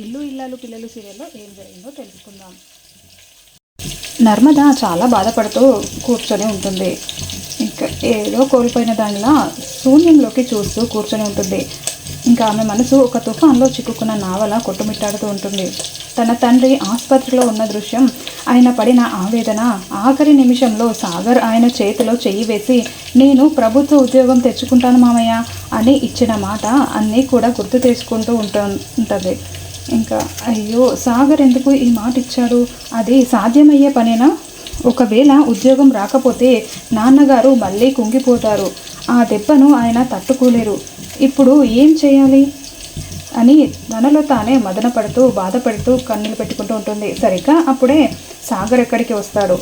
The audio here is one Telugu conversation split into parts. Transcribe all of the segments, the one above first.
ఇల్లు ఇల్లాలు పిల్లలు సీరియల్లో ఏం జరిగిందో తెలుసుకుందాం. నర్మద చాలా బాధపడుతూ కూర్చొని ఉంటుంది. ఇంకా ఏదో కోల్పోయిన దానిలా శూన్యంలోకి చూస్తూ కూర్చొని ఉంటుంది. ఇంకా ఆమె మనసు ఒక తుఫాన్లో చిక్కుకున్న నావల కొట్టుమిట్టాడుతూ ఉంటుంది. తన తండ్రి ఆసుపత్రిలో ఉన్న దృశ్యం ఆయన పడిన ఆవేదన ఆఖరి నిమిషంలో సాగర్ ఆయన చేతిలో చెయ్యి వేసి నేను ప్రభుత్వ ఉద్యోగం తెచ్చుకుంటాను మామయ్య అని ఇచ్చిన మాట అన్నీ కూడా గుర్తు తెచ్చుకుంటూ ఉంటా ఉంటుంది. ఇంకా అయ్యో సాగర్ ఎందుకు ఈ మాట ఇచ్చాడు? అది సాధ్యమయ్యే పనేనా? ఒకవేళ ఉద్యోగం రాకపోతే నాన్నగారు మళ్ళీ కుంగిపోతారు. ఆ దెబ్బను ఆయన తట్టుకోలేరు. ఇప్పుడు ఏం చేయాలి? అని తనలో తానే మదన పడుతూ బాధపడుతూ కన్నీళ్ళు పెట్టుకుంటూ ఉంటుంది. సరిగ్గా అప్పుడే సాగర్ ఎక్కడికి వస్తాడు?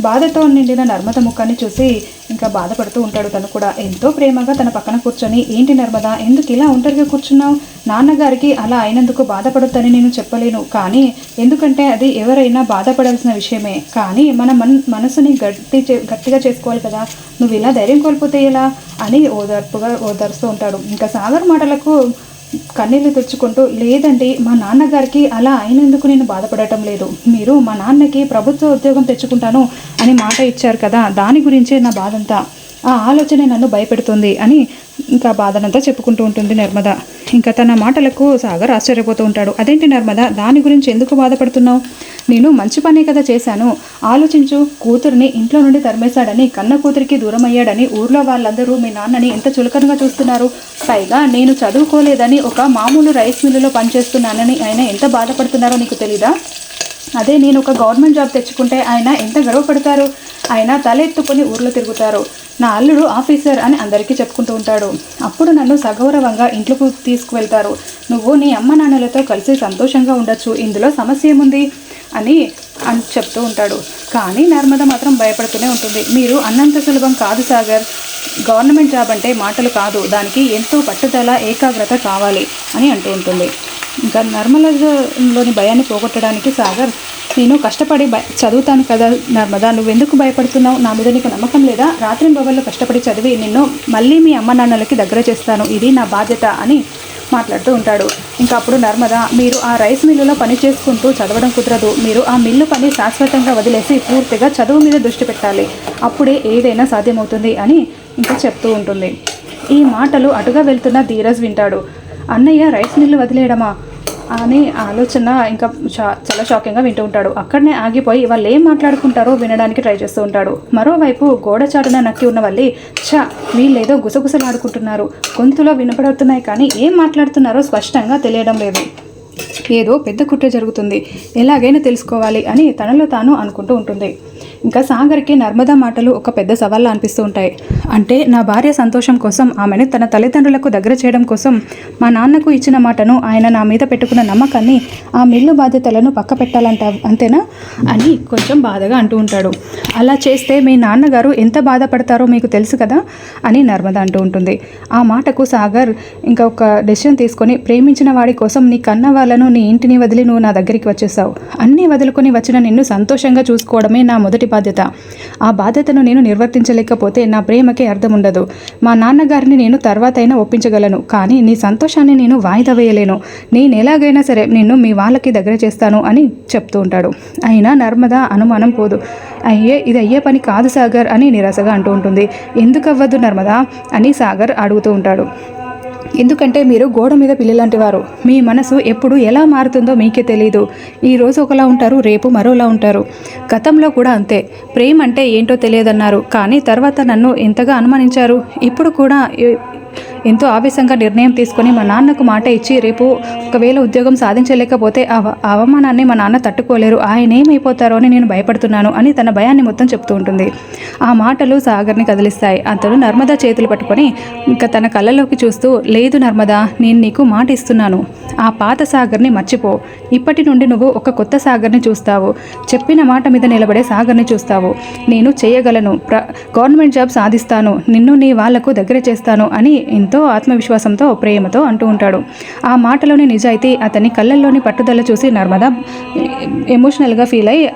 బాధతో నిండిన నర్మద ముఖాన్ని చూసి ఇంకా బాధపడుతూ ఉంటాడు. తను కూడా ఎంతో ప్రేమగా తన పక్కన కూర్చొని ఏంటి నర్మద ఎందుకు ఇలా ఒంటరిగా కూర్చున్నావు? నాన్నగారికి అలా అయినందుకు బాధపడొద్దని నేను చెప్పలేను. కానీ ఎందుకంటే అది ఎవరైనా బాధపడాల్సిన విషయమే. కానీ మన మన్ మనసుని గట్టి చే- గట్టిగా చేసుకోవాలి కదా. నువ్వు ఇలా ధైర్యం కోల్పోతే ఎలా? అని ఓదార్పుగా ఓదారుస్తూ ఉంటాడు. ఇంకా సాగర్ మాటలకు కన్నీళ్ళు తెచ్చుకుంటూ లేదండి మా నాన్నగారికి అలా అయినందుకు నేను బాధపడటం లేదు. మీరు మా నాన్నకి ప్రభుత్వ ఉద్యోగం తెచ్చుకుంటాను అని మాట ఇచ్చారు కదా దాని గురించే నా బాధంతా. ఆ ఆలోచనే నన్ను భయపెడుతుంది అని ఇంకా బాధనంతా చెప్పుకుంటూ ఉంటుంది నర్మద. ఇంకా తన మాటలకు సాగర్ ఆశ్చర్యపోతూ ఉంటాడు. అదేంటి నర్మద? దాని గురించి ఎందుకు బాధపడుతున్నావు? నేను మంచి పనే కదా చేశాను. ఆలోచించు. కూతురిని ఇంట్లో నుండి తరిమేశాడని కన్న కూతురికి దూరం అయ్యాడని ఊర్లో వాళ్ళందరూ మీ నాన్నని ఎంత చులకనగా చూస్తున్నారు. పైగా నేను చదువుకోలేదని ఒక మామూలు రైస్ మిల్లులో పనిచేస్తున్నానని ఆయన ఎంత బాధపడుతున్నారో నీకు తెలీదా? అదే నేను ఒక గవర్నమెంట్ జాబ్ తెచ్చుకుంటే ఆయన ఎంత గర్వపడతారు? ఆయన తలెత్తుకొని ఊర్లో తిరుగుతారు. నా అల్లుడు ఆఫీసర్ అని అందరికీ చెప్పుకుంటూ ఉంటాడు. అప్పుడు నన్ను సగౌరవంగా ఇంట్లోకి తీసుకువెళ్తారు. నువ్వు నీ అమ్మ నాన్నలతో కలిసి సంతోషంగా ఉండొచ్చు. ఇందులో సమస్య ఏముంది? అని అని చెప్తూ ఉంటాడు. కానీ నర్మద మాత్రం భయపడుతూనే ఉంటుంది. మీరు అన్నంత సులభం కాదు సాగర్. గవర్నమెంట్ జాబ్ అంటే మాటలు కాదు. దానికి ఎంతో పట్టుదల ఏకాగ్రత కావాలి అని అంటూ ఉంటుంది. ఇంకా నర్మలలోని భయాన్ని పోగొట్టడానికి సాగర్ నేను కష్టపడి భయ చదువుతాను కదా నర్మదా నువ్వెందుకు భయపడుతున్నావు? నా మీద నీకు నమ్మకం లేదా? రాత్రి బొమ్మల్లో కష్టపడి చదివి నిన్ను మళ్ళీ మీ అమ్మ నాన్నలకి దగ్గర చేస్తాను. ఇది నా బాధ్యత అని మాట్లాడుతూ ఉంటాడు. ఇంకా అప్పుడు నర్మద మీరు ఆ రైస్ మిల్లులో పని చేసుకుంటూ చదవడం కుదరదు. మీరు ఆ మిల్లు పని శాశ్వతంగా వదిలేసి పూర్తిగా చదువు మీద దృష్టి పెట్టాలి. అప్పుడే ఏదైనా సాధ్యమవుతుంది అని ఇంకా చెప్తూ ఉంటుంది. ఈ మాటలు అటుగా వెళ్తున్న ధీరజ్ వింటాడు. అన్నయ్య రైస్ మిల్లు వదిలేయడమా? అని ఆలోచన ఇంకా చా- చాలా షాకింగ్గా వింటూ ఉంటాడు. అక్కడనే ఆగిపోయి వాళ్ళు ఏం మాట్లాడుకుంటారో వినడానికి ట్రై చేస్తూ ఉంటాడు. మరోవైపు గోడ చాటున నక్కి ఉన్న వాళ్ళి ఛా వీళ్ళేదో గుసగుసలాడుకుంటున్నారు. గొంతులో వినపడుతున్నాయి కానీ ఏం మాట్లాడుతున్నారో స్పష్టంగా తెలియడం లేదు. ఏదో పెద్ద కుట్ర జరుగుతుంది. ఎలాగైనా తెలుసుకోవాలి అని తనలో తాను అనుకుంటూ ఉంటుంది. ఇంకా సాగర్కి నర్మదా మాటలు ఒక పెద్ద సవాల్లా అనిపిస్తూ ఉంటాయి. అంటే నా భార్య సంతోషం కోసం ఆమెను తన తల్లిదండ్రులకు దగ్గర చేయడం కోసం మా నాన్నకు ఇచ్చిన మాటను ఆయన నా మీద పెట్టుకున్న నమ్మకాన్ని ఆ మిల్లు బాధ్యతలను పక్క పెట్టాలంట అంతేనా? అని కొంచెం బాధగా అంటూ ఉంటాడు. అలా చేస్తే మీ నాన్నగారు ఎంత బాధపడతారో మీకు తెలుసు కదా? అని నర్మద అంటూ ఉంటుంది. ఆ మాటకు సాగర్ ఇంకా ఒక డెసిషన్ తీసుకొని ప్రేమించిన వాడి కోసం నీ కన్న వాళ్ళను నీ ఇంటిని వదిలి నువ్వు నా దగ్గరికి వచ్చేసావు అన్నీ వదులుకొని వచ్చిన నిన్ను సంతోషంగా చూసుకోవడమే నా మొదటి బాధ్యత. ఆ బాధ్యతను నేను నిర్వర్తించలేకపోతే నా ప్రేమకి అర్థం ఉండదు మా నాన్నగారిని నేను తర్వాత అయినా ఒప్పించగలను కానీ నీ సంతోషాన్ని నేను వాయిదా వేయలేను. నేను ఎలాగైనా సరే నిన్ను మీ వాళ్ళకి దగ్గర చేస్తాను అని చెప్తూ ఉంటాడు. అయినా నర్మదా అనుమానం పోదు. అయ్యే ఇది అయ్యే పని కాదు సాగర్ అని నిరాశగా అంటూ ఉంటుంది. ఎందుకు అవ్వద్దు నర్మదా అని సాగర్ అడుగుతూ ఉంటాడు. ఎందుకంటే మీరు గోడ మీద పిల్లలాంటి వారు మీ మనసు ఎప్పుడు ఎలా మారుతుందో మీకే తెలియదు ఈరోజు ఒకలా ఉంటారు రేపు మరోలా ఉంటారు. గతంలో కూడా అంతే. ప్రేమ అంటే ఏంటో తెలియదన్నారు. కానీ తర్వాత నన్ను ఎంతగా అనుమానించారు. ఇప్పుడు కూడా ఎంతో ఆవేశంగా నిర్ణయం తీసుకొని మా నాన్నకు మాట ఇచ్చి రేపు ఒకవేళ ఉద్యోగం సాధించలేకపోతే ఆ అవ- అవమానాన్ని మా నాన్న తట్టుకోలేరు. ఆయన ఏమైపోతారో అని నేను భయపడుతున్నాను అని తన భయాన్ని మొత్తం చెప్తూ ఉంటుంది. ఆ మాటలు సాగర్ని కదిలిస్తాయి. అతను నర్మదా చేతులు పట్టుకొని ఇంకా తన కళ్ళలోకి చూస్తూ లేదు నర్మదా నేను నీకు మాట ఇస్తున్నాను. ఆ పాత సాగర్ని మర్చిపో. ఇప్పటి నుండి నువ్వు ఒక కొత్త సాగర్ని చూస్తావు. చెప్పిన మాట మీద నిలబడే సాగర్ని చూస్తావు. నేను చేయగలను. ప్ర గవర్నమెంట్ జాబ్ సాధిస్తాను. నిన్ను నీ వాళ్ళకు దగ్గర చేస్తాను అని ఎంతో ఆత్మవిశ్వాసంతో ప్రేమతో అంటూ ఉంటాడు. ఆ మాటలోని నిజాయితీ అతని కళ్ళల్లోని పట్టుదల చూసి నర్మదా ఎమోషనల్గా ఫీల్ అయ్యి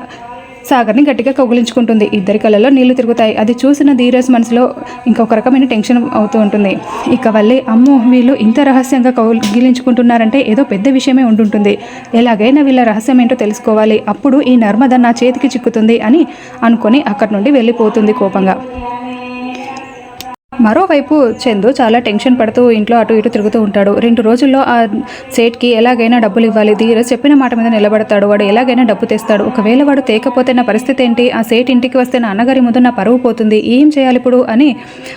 సాగర్ని గట్టిగా కౌగులించుకుంటుంది. ఇద్దరి కళ్ళలో నీళ్ళు తిరుగుతాయి. అది చూసిన ధీరజ్ మనసులో ఇంకొక రకమైన టెన్షన్ అవుతూ ఉంటుంది. ఇక వల్లే అమ్మో వీళ్ళు ఇంత రహస్యంగా కౌగిలించుకుంటున్నారంటే ఏదో పెద్ద విషయమే ఉంటుంటుంది ఎలాగైనా వీళ్ళ రహస్యం ఏంటో తెలుసుకోవాలి. అప్పుడు ఈ నర్మద నా చేతికి చిక్కుతుంది అని అనుకొని అక్కడి నుండి వెళ్ళిపోతుంది కోపంగా. మరోవైపు చందు చాలా టెన్షన్ పడుతూ ఇంట్లో అటు ఇటు తిరుగుతూ ఉంటాడు. రెండు రోజుల్లో ఆ సేట్కి ఎలాగైనా డబ్బులు ఇవ్వాలి. ధీరజ్ చెప్పిన మాట మీద నిలబడతాడు. వాడు ఎలాగైనా డబ్బు తెస్తాడు. ఒకవేళ వాడు తేకపోతే నా పరిస్థితి ఏంటి? ఆ సేట్ ఇంటికి వస్తే నా అన్నగారి ముందు నా పరువు పోతుంది. ఏం చేయాలి ఇప్పుడు? అని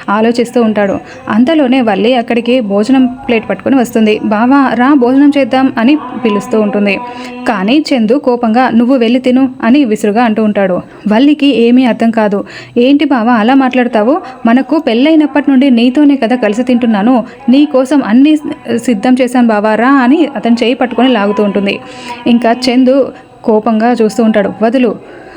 ఆలోచిస్తూ ఉంటాడు. అంతలోనే వల్లి అక్కడికి భోజనం ప్లేట్ పట్టుకొని వస్తుంది. బావా రా భోజనం చేద్దాం అని పిలుస్తూ ఉంటుంది. కానీ చందు కోపంగా నువ్వు వెళ్ళి తిను అని విసురుగా అంటూ ఉంటాడు. వల్లికి ఏమీ అర్థం కాదు. ఏంటి బావా అలా మాట్లాడతావు? మనకు పెళ్ళైన చిన్నప్పటి నుండి నీతోనే కదా కలిసి తింటున్నాను. నీ కోసం అన్నీ సిద్ధం చేశాను బావా రా అని అతను చేయి పట్టుకొని లాగుతూ ఉంటుంది. ఇంకా చందు కోపంగా చూస్తూ ఉంటాడు. వదులు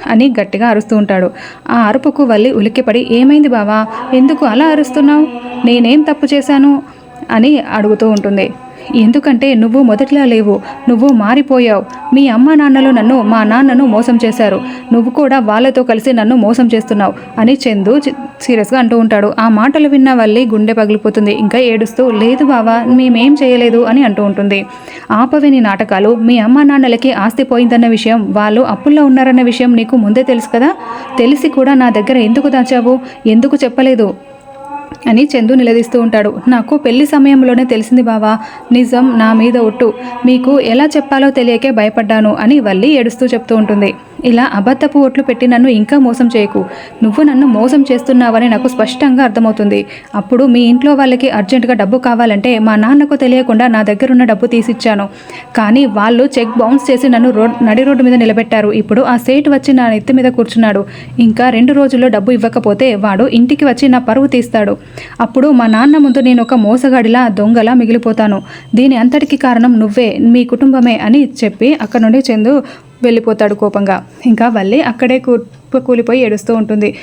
అని గట్టిగా అరుస్తూ ఉంటాడు. ఆ అరుపుకు వల్లి ఉలిక్కిపడి ఏమైంది బావా? ఎందుకు అలా అరుస్తున్నావు? నేనేం తప్పు చేశాను? అని అడుగుతూ ఉంటుంది. ఎందుకంటే నువ్వు మొదట్లా లేవు నువ్వు మారిపోయావు. మీ అమ్మ నాన్నలు నన్ను మా నాన్నను మోసం చేశారు. నువ్వు కూడా వాళ్ళతో కలిసి నన్ను మోసం చేస్తున్నావు అని చందు సీరియస్గా అంటూ ఉంటాడు. ఆ మాటలు విన్న వల్లి గుండె పగిలిపోతుంది. ఇంకా ఏడుస్తూ లేదు బావా మేమేం చేయలేదు అని అంటూ ఉంటుంది. ఆపవిని నాటకాలు మీ అమ్మ నాన్నలకి ఆస్తి పోయిందన్న విషయం వాళ్ళు అప్పుల్లో ఉన్నారన్న విషయం నీకు ముందే తెలుసు కదా? తెలిసి కూడా నా దగ్గర ఎందుకు దాచావు? ఎందుకు చెప్పలేదు? అని చందు నిలదీస్తూ ఉంటాడు. నాకు పెళ్ళి సమయంలోనే తెలిసింది బావా నిజం నా మీద ఒట్టు. మీకు ఎలా చెప్పాలో తెలియకే భయపడ్డాను అని వల్లి ఏడుస్తూ చెప్తూ ఉంటుంది. ఇలా అబద్ధపు ఓట్లు పెట్టి నన్ను ఇంకా మోసం చేయకు. నువ్వు నన్ను మోసం చేస్తున్నావని నాకు స్పష్టంగా అర్థమవుతుంది. అప్పుడు మీ ఇంట్లో వాళ్ళకి అర్జెంటుగా డబ్బు కావాలంటే మా నాన్నకు తెలియకుండా నా దగ్గరున్న డబ్బు తీసిచ్చాను. కానీ వాళ్ళు చెక్ బౌన్స్ చేసి నన్ను రోడ్ నడి రోడ్డు మీద నిలబెట్టారు. ఇప్పుడు ఆ సేట్ వచ్చి నా నెత్తి మీద కూర్చున్నాడు. ఇంకా రెండు రోజుల్లో డబ్బు ఇవ్వకపోతే వాడు ఇంటికి వచ్చి నా పరువు తీస్తాడు. అప్పుడు మా నాన్న ముందు నేను ఒక మోసగాడిలా దొంగలా మిగిలిపోతాను. దీని అంతటికి కారణం నువ్వే మీ కుటుంబమే అని చెప్పి అక్కడ నుండి చందు వెళ్ళిపోతాడు కోపంగా. ఇంకా వల్లి అక్కడే కూ కూలిపోయి ఏడుస్తూ ఉంటుంది.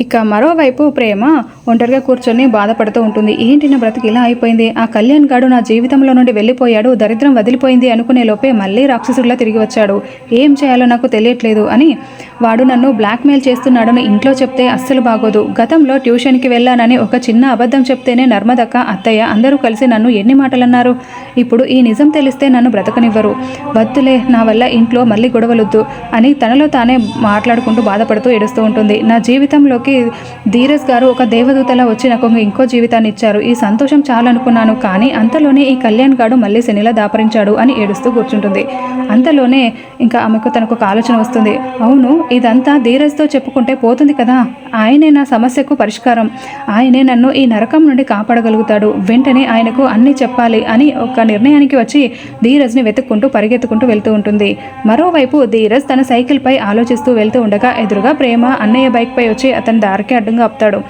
ఇక మరోవైపు ప్రేమ ఒంటరిగా కూర్చొని బాధపడుతూ ఉంటుంది. ఏంటి నా బ్రతికి ఇలా అయిపోయింది? ఆ కళ్యాణ్ గాడు నా జీవితంలో నుండి వెళ్ళిపోయాడు దరిద్రం వదిలిపోయింది అనుకునే లోపే మళ్ళీ రాక్షసుడిలా తిరిగి వచ్చాడు. ఏం చేయాలో నాకు తెలియట్లేదు అని వాడు నన్ను బ్లాక్మెయిల్ చేస్తున్నాడని ఇంట్లో చెప్తే అస్సలు బాగోదు. గతంలో ట్యూషన్కి వెళ్ళానని ఒక చిన్న అబద్ధం చెప్తేనే నర్మదక్క అత్తయ్య అందరూ కలిసి నన్ను ఎన్ని మాటలు అన్నారు ఇప్పుడు ఈ నిజం తెలిస్తే నన్ను బ్రతకనివ్వరు. వద్దులే నా వల్ల ఇంట్లో మళ్ళీ గొడవలొద్దు అని తనలో తానే మాట్లాడుకుంటూ బాధపడుతూ ఏడుస్తూ ఉంటుంది. నా జీవితంలో జీవితంలోకి ధీరజ్ గారు ఒక దేవదూతలా వచ్చి నాకు ఇంకో జీవితాన్ని ఇచ్చారు. ఈ సంతోషం చాలనుకున్నాను కానీ అంతలోనే ఈ కళ్యాణ్ గాడు మళ్ళీ శనిలా దాపరించాడు అని ఏడుస్తూ కూర్చుంటుంది. అంతలోనే ఇంకా ఆమెకు తనకు ఒక ఆలోచన వస్తుంది. అవును ఇదంతా ధీరజ్తో చెప్పుకుంటే పోతుంది కదా. ఆయనే నా సమస్యకు పరిష్కారం. ఆయనే నన్ను ఈ నరకం నుండి కాపాడగలుగుతాడు. వెంటనే ఆయనకు అన్నీ చెప్పాలి అని ఒక నిర్ణయానికి వచ్చి ధీరజ్ని వెతుక్కుంటూ పరిగెత్తుకుంటూ వెళ్తూ ఉంటుంది. మరోవైపు ధీరజ్ తన సైకిల్పై ఆలోచిస్తూ వెళ్తూ ఉండగా ఎదురుగా ప్రేమ అన్నయ్య బైక్పై వచ్చి అతను దారికి అడ్డంగా ఆపుతాడు.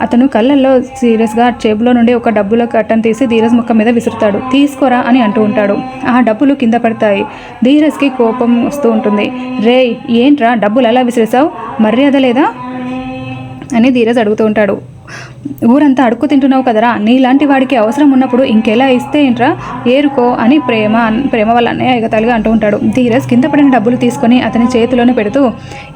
అతను కళ్ళల్లో సీరియస్గా చేబులో నుండి ఒక డబ్బుల కట్టను తీసి ధీరజ్ ముఖం మీద విసురుతాడు. తీసుకోరా అని అంటూ ఉంటాడు. ఆ డబ్బులు కింద పడతాయి. ధీరజ్కి కోపం వస్తూ ఉంటుంది. రే ఏంట్రా డబ్బులు అలా విసిరేసావు మర్యాద లేదా? అని ధీరజ్ అడుగుతూ ఉంటాడు. ఊరంతా అడుక్కు తింటున్నావు కదరా? నీలాంటి వాడికి అవసరం ఉన్నప్పుడు ఇంకెలా ఇస్తే ఏంట్రా? ఏరుకో అని ప్రేమ ప్రేమ వాళ్ళ అన్నయ్య ఎగతాలుగా అంటూ ఉంటాడు. ధీరజ్ కింద పడిన డబ్బులు తీసుకొని అతని చేతిలోనే పెడుతూ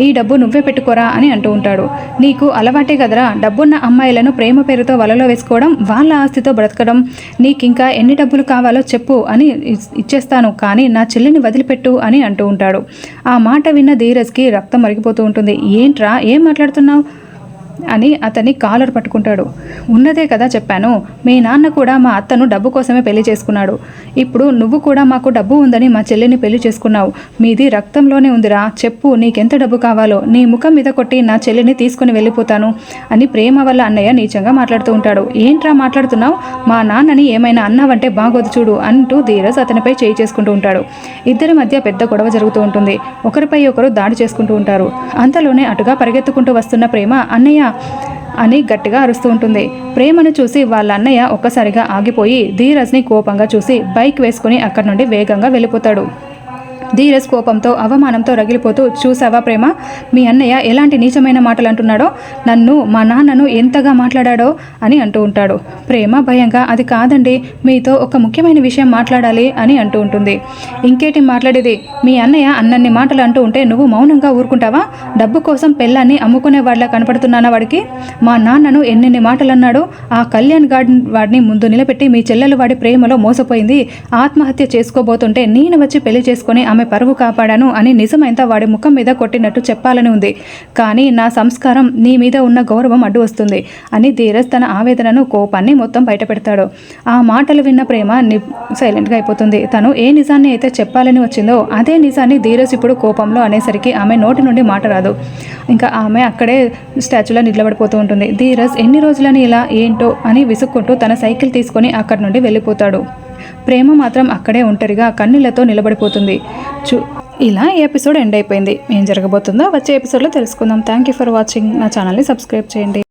ఈ డబ్బు నువ్వే పెట్టుకోరా అని అంటూ ఉంటాడు. నీకు అలవాటే కదరా? డబ్బున్న అమ్మాయిలను ప్రేమ పేరుతో వలలో వేసుకోవడం వాళ్ళ ఆస్తితో బ్రతకడం నీకు ఇంకా ఎన్ని డబ్బులు కావాలో చెప్పు అని ఇచ్చేస్తాను. కానీ నా చెల్లిని వదిలిపెట్టు అని అంటూ ఉంటాడు. ఆ మాట విన్న ధీరజ్కి రక్తం మరిగిపోతూ ఉంటుంది. ఏంట్రా? ఏం మాట్లాడుతున్నావు? అని అతని కాలర్ పట్టుకుంటాడు. ఉన్నదే కదా చెప్పాను. మీ నాన్న కూడా మా అత్తను డబ్బు కోసమే పెళ్ళి చేసుకున్నాడు. ఇప్పుడు నువ్వు కూడా మాకు డబ్బు ఉందని మా చెల్లిని పెళ్ళి చేసుకున్నావు. మీది రక్తంలోనే ఉందిరా. చెప్పు నీకెంత డబ్బు కావాలో. నీ ముఖం మీద కొట్టి నా చెల్లిని తీసుకుని వెళ్ళిపోతాను అని ప్రేమ వల్ల అన్నయ్య నీచంగా మాట్లాడుతూ ఉంటాడు. ఏంట్రా మాట్లాడుతున్నావు? మా నాన్నని ఏమైనా అన్నావంటే బాగోదు చూడు అంటూ ధీరజ్ అతనిపై చేయి చేసుకుంటూ ఉంటాడు. ఇద్దరి మధ్య పెద్ద గొడవ జరుగుతూ ఉంటుంది. ఒకరిపై ఒకరు దాడి చేసుకుంటూ ఉంటారు. అంతలోనే అటుగా పరిగెత్తుకుంటూ వస్తున్న ప్రేమ అన్నయ్య అని గట్టిగా అరుస్తూ ఉంటుంది. ప్రేమను చూసి వాళ్ళ అన్నయ్య ఒక్కసారిగా ఆగిపోయి ధీరజ్ని కోపంగా చూసి బైక్ వేసుకుని అక్కడి నుండి వేగంగా వెళ్ళిపోతాడు. ధీరస్ కోపంతో అవమానంతో రగిలిపోతూ చూసావా ప్రేమ? మీ అన్నయ్య ఎలాంటి నీచమైన మాటలు అంటున్నాడో నన్ను మా నాన్నను ఎంతగా మాట్లాడాడో? అని అంటూ ఉంటాడు. ప్రేమ భయంగా అది కాదండి మీతో ఒక ముఖ్యమైన విషయం మాట్లాడాలి అని అంటూ ఉంటుంది. ఇంకేటి మాట్లాడేది? మీ అన్నయ్య అన్నన్ని మాటలు అంటూ ఉంటే నువ్వు మౌనంగా ఊరుకుంటావా? డబ్బు కోసం పెళ్ళాన్ని అమ్ముకునే వాళ్ళ కనపడుతున్నానా వాడికి? మా నాన్నను ఎన్నెన్ని మాటలు అన్నాడో ఆ కళ్యాణ్ గార్డెన్ వాడిని ముందు నిలబెట్టి మీ చెల్లెలు వాడి ప్రేమలో మోసపోయింది. ఆత్మహత్య చేసుకోబోతుంటే నేను వచ్చి పెళ్ళి చేసుకొని ఆమె పరువు కాపాడాను అని నిజమైంత వాడి ముఖం మీద కొట్టినట్టు చెప్పాలని ఉంది. కానీ నా సంస్కారం నీ మీద ఉన్న గౌరవం అడ్డు వస్తుంది అని ధీరజ్ తన ఆవేదనను కోపాన్ని మొత్తం బయటపెడతాడు. ఆ మాటలు విన్న ప్రేమ ని సైలెంట్గా అయిపోతుంది. తను ఏ నిజాన్ని అయితే చెప్పాలని వచ్చిందో అదే నిజాన్ని ధీరజ్ ఇప్పుడు కోపంలో అనేసరికి ఆమె నోటి నుండి మాట రాదు. ఇంకా ఆమె అక్కడే స్టాచ్యూలో నిలబడిపోతూ ఉంటుంది. ధీరజ్ ఎన్ని రోజులని ఇలా ఏంటో అని విసుక్కుంటూ తన సైకిల్ తీసుకొని అక్కడి నుండి వెళ్ళిపోతాడు. ప్రేమ మాత్రం అక్కడే ఒంటరిగా కన్నీళ్ళతో నిలబడిపోతుంది. చూ ఇలా ఈ ఎపిసోడ్ ఎండ్ అయిపోయింది. ఏం జరగబోతుందో వచ్చే ఎపిసోడ్లో తెలుసుకుందాం. థ్యాంక్ యూ ఫర్ వాచింగ్ నా ఛానల్ని సబ్స్క్రైబ్ చేయండి.